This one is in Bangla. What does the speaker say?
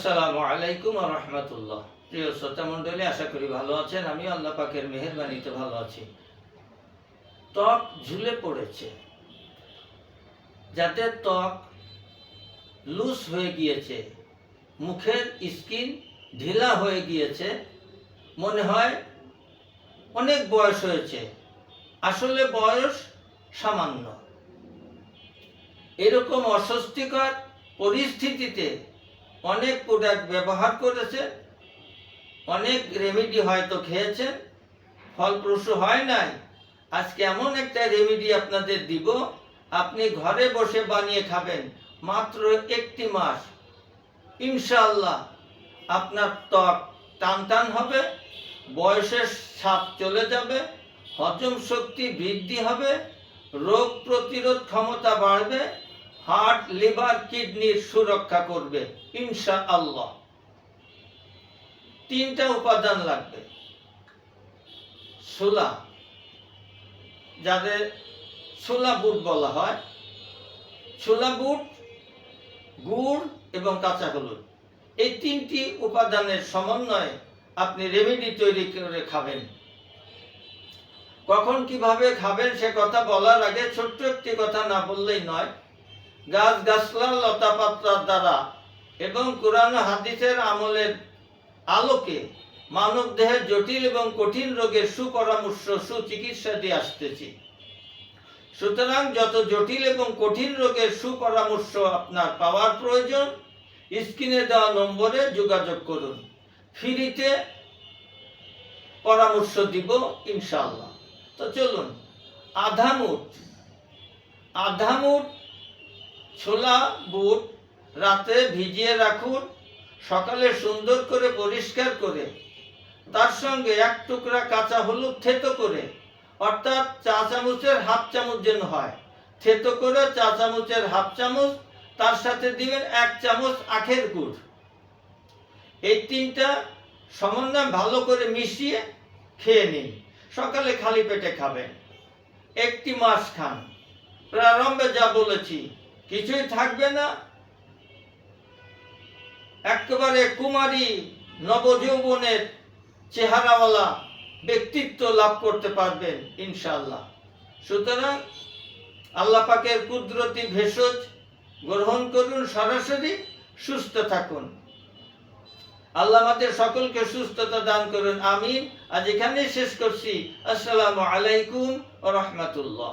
আসসালামু আলাইকুম রহমতুল্লাহ। প্রিয় শ্রোতা মণ্ডলী, আশা করি ভালো আছেন। আমি আল্লাহ পাকের মেহরবানিতে ভালো আছি। ত্বক ঝুলে পড়েছে। যাতে ত্বক লুজ হয়ে গিয়েছে, মুখের স্কিন ঢিলা হয়ে গিয়েছে, মনে হয় অনেক বয়স হয়েছে। আসলে বয়স সামান্য। এরকম অস্বস্তিকর পরিস্থিতিতে অনেক প্রোডাক্ট ব্যবহার করেছে, অনেক রেমেডি হয়তো খেয়েছেন ফলপ্রসূ হয় নাই। আজকে এমন একটা রেমেডি আপনাদের দিব, আপনি ঘরে বসে বানিয়ে খাবেন মাত্র একটি মাস। ইনশাল্লাহ আপনার ত্বক টান টান হবে, বয়সের ছাপ চলে যাবে, হজম শক্তি বৃদ্ধি হবে, রোগ প্রতিরোধ ক্ষমতা বাড়বে হার্ট লিভার কিডনির সুরক্ষা করবে ইনশা আল্লাহ তিনটা উপাদান লাগবে। ছোলা যাদের ছোলা বুট বলা হয় ছোলা বুট, গুড় এবং কাঁচা হলুদ। এই তিনটি উপাদানের সমন্বয়ে আপনি রেমেডি তৈরি করে খাবেন। কখন কীভাবে খাবেন সে কথা বলার আগে ছোট্ট একটি কথা না বললেই নয়। গাছ গাছলা লতা পাতার দ্বারা এবং কোরআন হাদিসের আমলের আলোকে মানব দেহের জটিল এবং কঠিন রোগের সুপরামর্শ, সুচিকিৎসা দিয়ে আসতেছি। সুতরাং যত জটিল এবং কঠিন রোগের সুপরামর্শ আপনার পাওয়ার প্রয়োজন, স্ক্রিনে দেওয়া নম্বরে যোগাযোগ করুন। ফ্রিতে পরামর্শ দিব ইনশাআল্লাহ। তো চলুন, আধা মুঠ আধা মুঠ ছোলা, বুট রাতে ভিজিয়ে রাখুন, সকালে সুন্দর করে পরিষ্কার করে। তার সঙ্গে এক টুকরা কাঁচা হলুদ থেতো করে, অর্থাৎ চা চামচের হাফ চামচ যেন হয়। থেতো করে চা চামচের হাফ চামচ, তার সাথে দিবেন এক চামচ আখের গুড়। এই তিনটা সমন্বয় ভালো করে মিশিয়ে খেয়ে নিন। সকালে খালি পেটে খাবেন। একটি মাস খান। প্রারম্ভে যা বলেছি কিছুই থাকবে না। একেবারে কুমারী নবযৌবনের চেহারাওয়ালা ব্যক্তিত্ব লাভ করতে পারবেন, ইনশাআল্লাহ। সুতরাং আল্লাহ পাকের কুদরতি ভেষজ গ্রহণ করুন সরাসরি, সুস্থ থাকুন। আল্লাহ আমাদের সকলকে সুস্থতা দান করুন, আমিন। আজ এখানেই শেষ করছি। আসসালামু আলাইকুম ও রহমতুল্লাহ।